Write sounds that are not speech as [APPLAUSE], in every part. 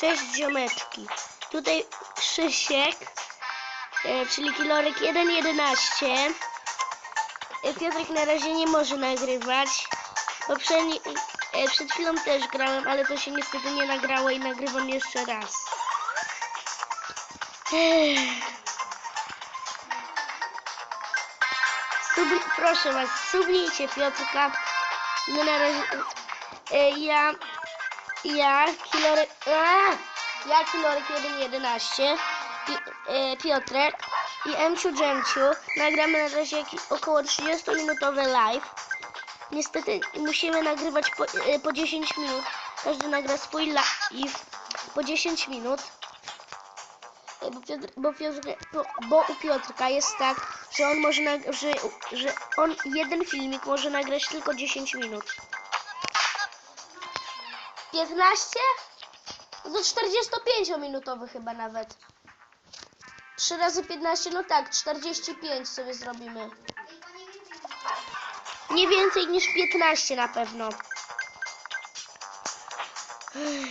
Cześć ziomeczki. Tutaj Krzysiek, e, czyli Kilorek 1.11. E, Piotrek na razie nie może nagrywać. Poprzedni, e, przed chwilą też grałem, ale to się niestety nie nagrało i nagrywam jeszcze raz. Proszę was, subnijcie Piotrka. No na razie. E, ja. Ja, Kilorek. A! Ja, Kilorek 1.11. I, e, Piotrek i Emciu Dżemciu. Nagramy na razie około 30-minutowe live. Niestety musimy nagrywać po, e, po 10 minut. Każdy nagra swój live po 10 minut. E, Bo, Piotr, bo, Piotr, bo, bo u Piotrka jest tak, że on może że, że on jeden filmik może nagrać tylko 10 minut. 15? No to 45-minutowy chyba nawet. 3 razy 15, no tak, 45 sobie zrobimy. Nie więcej niż 15 na pewno. Nie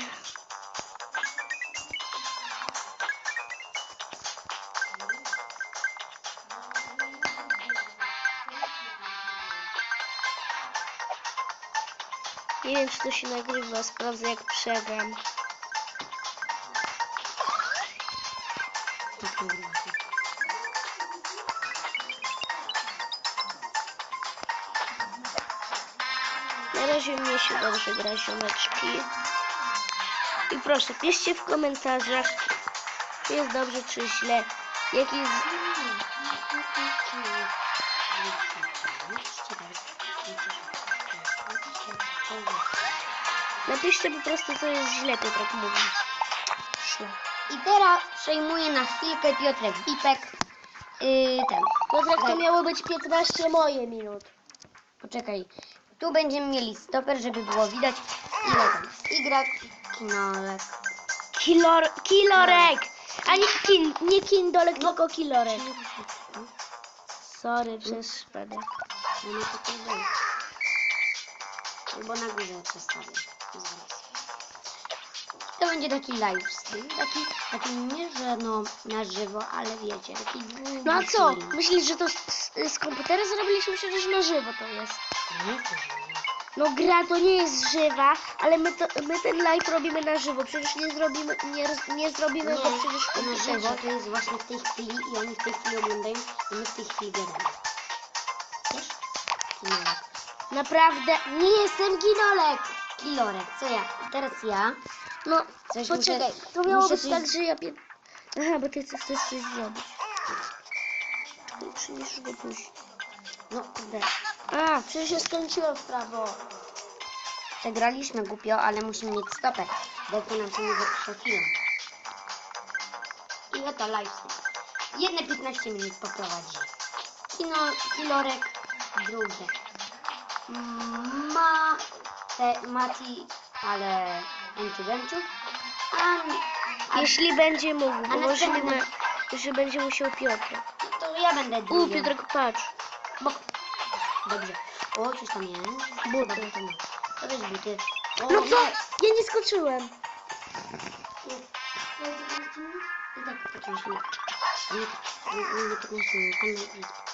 czy to się nagrywa. Sprawdzę, jak przegram. Na razie mnie się dobrze gra, ziomeczki. I proszę, piszcie w komentarzach, czy jest dobrze, czy źle. Jaki jest... Napiszcie po prostu, co jest źle, Piotrek mówi. Źle. I teraz przejmuje na chwilkę Piotrek Wipek. Yy, ten. Piotrek, to miało być 15 moje minut. Poczekaj. Tu będziemy mieli stoper, żeby było widać ile tam jest. Y, kinolek. Kilor... Kilorek! A nie kin, nie kindolek, tylko kilorek. Sorry, przez przypadek. No nie to Albo na górze przestawię. Zaraz. To będzie taki live stream. Taki, taki nie, że no na żywo, ale wiecie, taki długi No a co? film. Myślisz, że to z, z, z komputera zrobiliśmy? Przecież na żywo to jest. Nie. No gra to nie jest żywa, ale my, to, my ten live robimy na żywo. Przecież nie zrobimy, nie, roz- nie zrobimy go przecież w na komputerze. żywo to jest właśnie w tej chwili i oni w tej chwili oglądają i my w tej chwili gadamy. Wiesz? Kinolek. Naprawdę nie jestem Kilorek, co ja? Teraz ja. No, Coś poczekaj. muszę- to miało muszę być coś- tak, że ja... Pię... Aha, bo ty chcesz chcesz coś zrobić. Przyniesz go później. No kurde. A, przecież się skręciłem w prawo. Przegraliśmy głupio, ale musimy mieć stopę, bo to nam się nie film. I oto live stream. Jedne 15 minut poprowadzi. Kino, kilorek, drugie. Ma, te, Mati, ale Entu A, a Jeśli będzie mógł, bo może nie ma, że będzie musiał Piotrek. to ja będę U, drugim. Piotrek, patrz. Bo... Dobrze. O, coś tam jest. Buty. Chyba to nie. To jest buty. O, No co? nie. Ja nie skoczyłem. I tak oczywiście nie. Nie, nie, nie 15 minut, tam jest.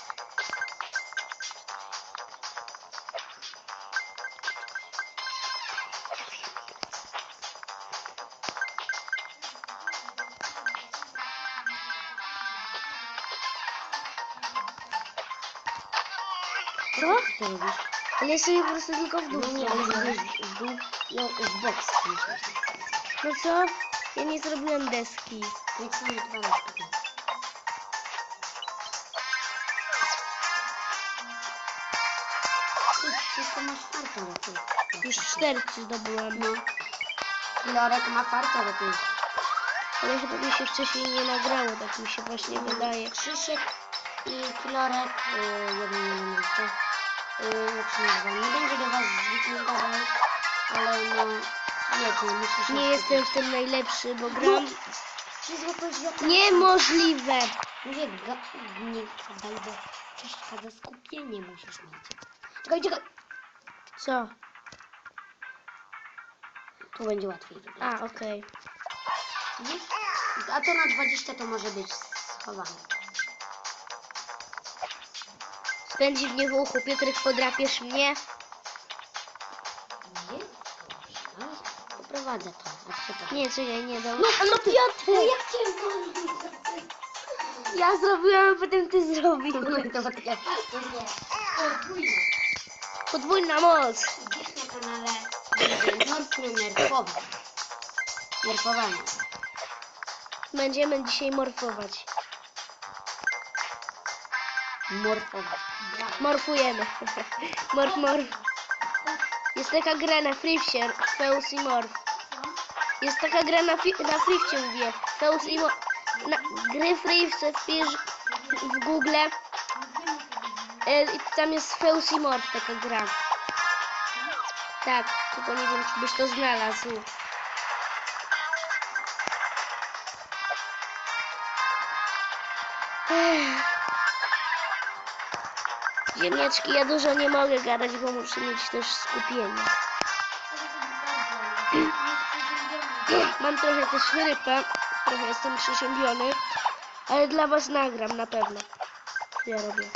Co? Co robisz? Ale ja sobie po prostu tylko w dół. No nie, ale w dół, no, w boks. No co? Ja nie zrobiłem deski. Jak są dwa. Ty, Wszystko masz farta na tym. Już cztery ci zdobyłem. No. Lorek ma farta do tej. Ale chyba mi się wcześniej nie nagrało, tak mi się właśnie wydaje. Krzysiek i Florek, yy, jeden nie wiem jeszcze, yy, jak się nazywa, nie będzie do was zwykle gadał, ale no, wiecie, musisz... Nie jestem w tym najlepszy, bo gram... Wszystko powiedział... Niemożliwe! Mówię, ga, nie gadaj, bo przeszkadza skupienie musisz mieć. Czekaj, czekaj, Co? tu będzie łatwiej. A, okej. Widzisz? A to na 20 to może być schowane. Spędzi w nie w uchu. Piotrek, podrapiesz mnie? Nie? No, Poprowadzę to. A co to? Nie, czekaj, nie dał. No, no Piotr! jak cię Ja zrobiłam, a potem ty zrobił. To nie. Podwójne. Podwójna moc. Dziś na kanale będzie nerfowy. Nerfowanie. Będziemy dzisiaj morfować. Morfowy. Morfujemy. [LAUGHS] Morf, morf. Jest taka gra na Frifcie, Feus i Morf. Jest taka gra na, na Frifcie, mówię. Feus i Morf. Na, gry Frifce wpisz w Google. E, tam jest Feus i Morf, taka gra. Tak, tylko nie wiem, czy byś to znalazł. Ech. Ziemniaczki, ja dużo nie mogę gadać, bo muszę mieć też skupienie. [CLEARS THROAT] Mam trochę też rypę, trochę jestem przeziębiony, ale dla was nagram na pewno. Ja robię?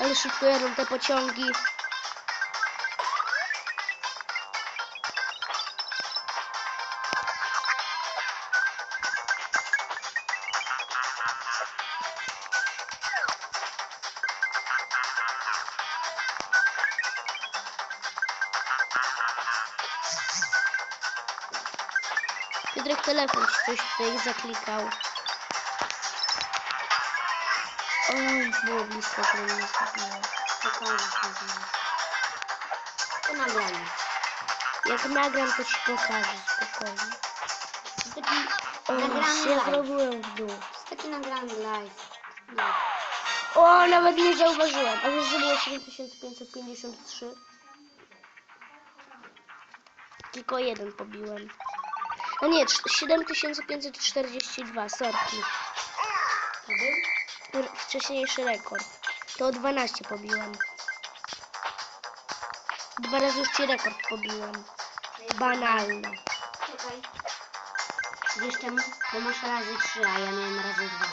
Ale szybko jadą te pociągi. Piotrek telefon ci coś tutaj zaklikał. Oj, było blisko, to nie zapomniałam. Pokażę. To nagranie. Jak nagram, to ci pokażę spokojnie. To taki O, nagrany ja live. zrobiłem w dół. To taki nagrany live. No. O, nawet nie zauważyłem. A wiesz, że było 7553? Tylko jeden pobiłem. No nie, cz- 7542, sorki. To był? R- Wcześniejszy rekord. To o 12 pobiłem. Dwa razy już ci rekord pobiłem. Banalne. Czekaj. Wiesz czemu? Bo masz razy 3, a ja miałem razy 2.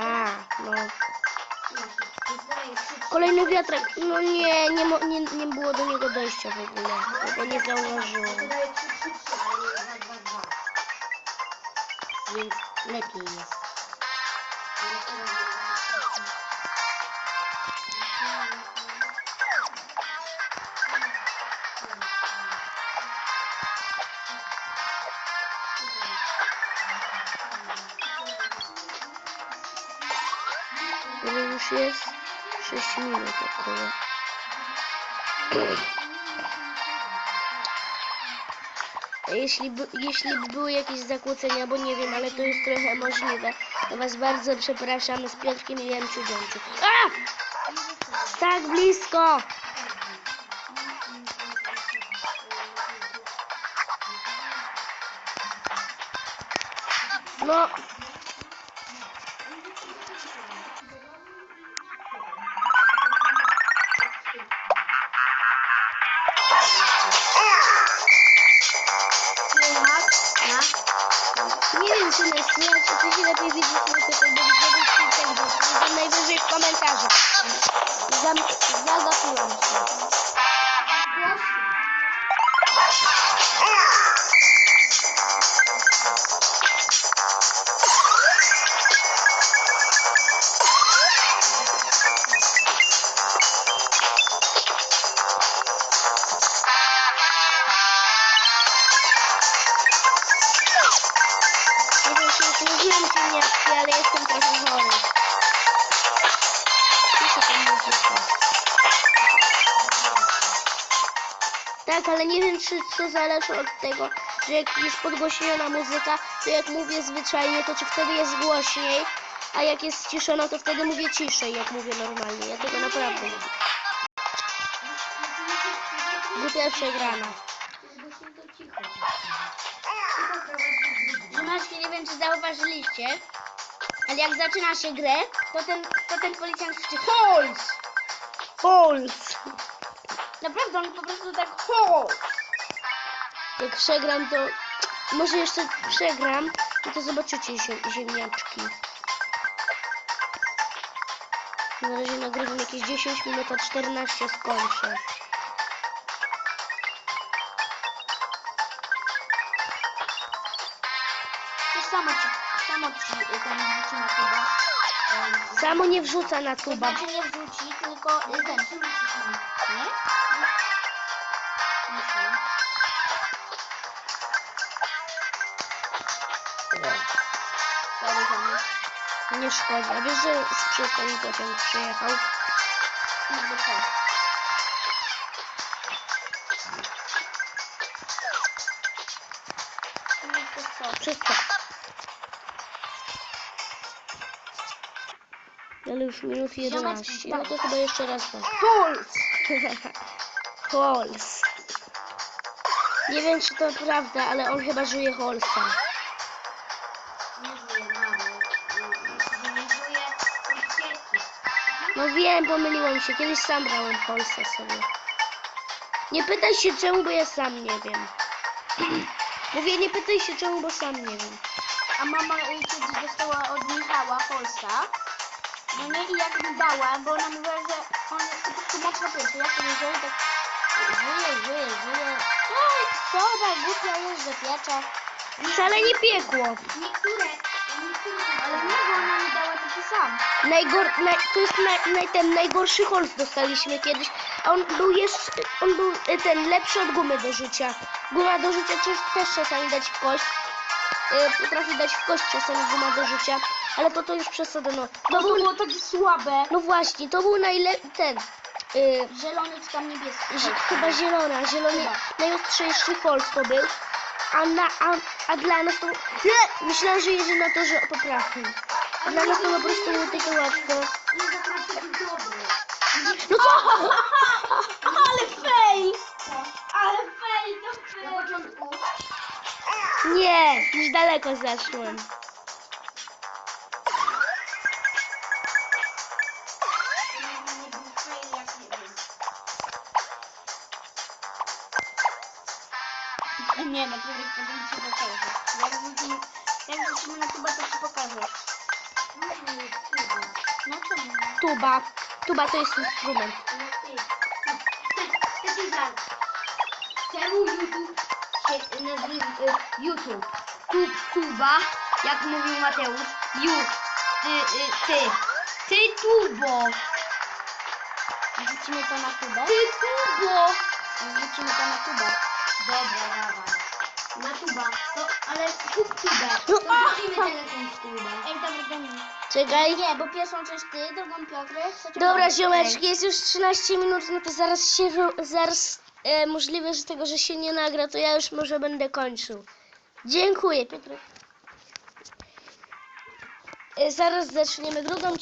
A, no. Kolejny wiatrak. No nie, nie, nie, nie było do niego dojścia w ogóle. Tego nie zauważyłem. Więc lepiej jest. Ile już jest? 6 minut około. Jeśli, by, jeśli by były jakieś zakłócenia, bo nie wiem, ale to jest trochę możliwe, to Was bardzo przepraszamy z Piotrkiem i Jemciu Dzięciu. A! Tak blisko! No, Na? Nie wiem, czy nas słychać, czy coś lepiej widzieć na tutaj, bo widzę coś tego. Widzę najwyżej w komentarzach. Zam, zagapiłam się. Tak, ale nie wiem, czy co zależy od tego, że jak jest podgłośniona muzyka, to jak mówię zwyczajnie, to czy wtedy jest głośniej, a jak jest ściszona, to wtedy mówię ciszej, jak mówię normalnie. Ja tego naprawdę nie wiem. Głupia przegrana. Ziomeczki, nie wiem, czy zauważyliście, Ale jak zaczyna się grę, to ten, to ten policjant krzyczy HOLS! False. Naprawdę, on po prostu tak HOLS! Jak przegram, to... Może jeszcze przegram, no to zobaczycie ziem- ziemniaczki. Na razie nagrywam jakieś 10 minut, a 14 skończę. To samo samo ci y, ten wrzuci na tuba. Samo nie wrzuca na tuba. znaczy nie wrzuci, tylko y, ten. Nie? Szkodzi. A wiesz, że z przystani pociąg przyjechał? Jakby co? Jakby co? Wszystko. Ale już minut 11. No to chyba jeszcze raz tak. Puls! [LAUGHS] Holz. Nie wiem, czy to prawda, ale on chyba żyje Holsa. Nie żyje, mamo. Żyje. No wiem, pomyliłam się. Kiedyś sam brałem Holsa sobie. Nie pytaj się czemu, bo ja sam nie wiem. [CLEARS THROAT] Mówię, nie pytaj się czemu, bo sam nie wiem. A mama kiedyś dostała od Michała Polsa. No nie i jak mi dała, bo ona mówiła, że on jest po prostu mocno pierwszy. Ja sobie wziąłem tak żyje, żyje, żyje. Oj, co ta głupia jest, że piecze. Wcale nie piekło. Niektóre, niektóre, ale nie, bo ona mi dała taki sam. Najgor, naj, to jest naj, naj, ten najgorszy Holz dostaliśmy kiedyś. A on był jeszcze, on był e, ten lepszy od gumy do rzucia. Guma do rzucia też, też czasami dać w kość. E, potrafi dać w kość czasami guma do rzucia. Ale to to już przesada, no. To To był, było takie słabe. no właśnie, to był najlepszy, ten, y, Zielony czy tam niebieski. zie- chyba zielona, zielony, Chyba. najostrzejszy Holz to był. A, na, a, a dla nas to, nie, myślałam, że jedzie na to, że poprawił. A dla nas to po prostu było takie łatwe. Nie zapraszam dobry. No co? [LAUGHS] Ale fail! Nie, już daleko zaszłem. Nie wiem. Nie, naprawdę potem ci pokażę. Jak wrócimy, jak wrócimy na tuba, to ci pokażę. No co mówię? Tuba. Tuba to jest instrument. Taki żart. Czemu YouTube się nazywa y, YouTube? Tub, tuba, jak mówił Mateusz. Ju, ty, y, ty. Ty tubo. To na tubę? Ty tubo. Wrzucimy to na tubę. Dobra, dawaj. Na tuba. To, ale kup tubę. No, To wrzucimy telefon w tubę. Ej, dobra, Dani. Czekaj. Nie, bo pierwszą część ty, drugą Piotrek. Dobra, ziomeczki, jest już 13 minut, no to zaraz się, zaraz e, możliwe, że tego, że się nie nagra, to ja już może będę kończył. Dziękuję, Piotrek. E, zaraz zaczniemy drugą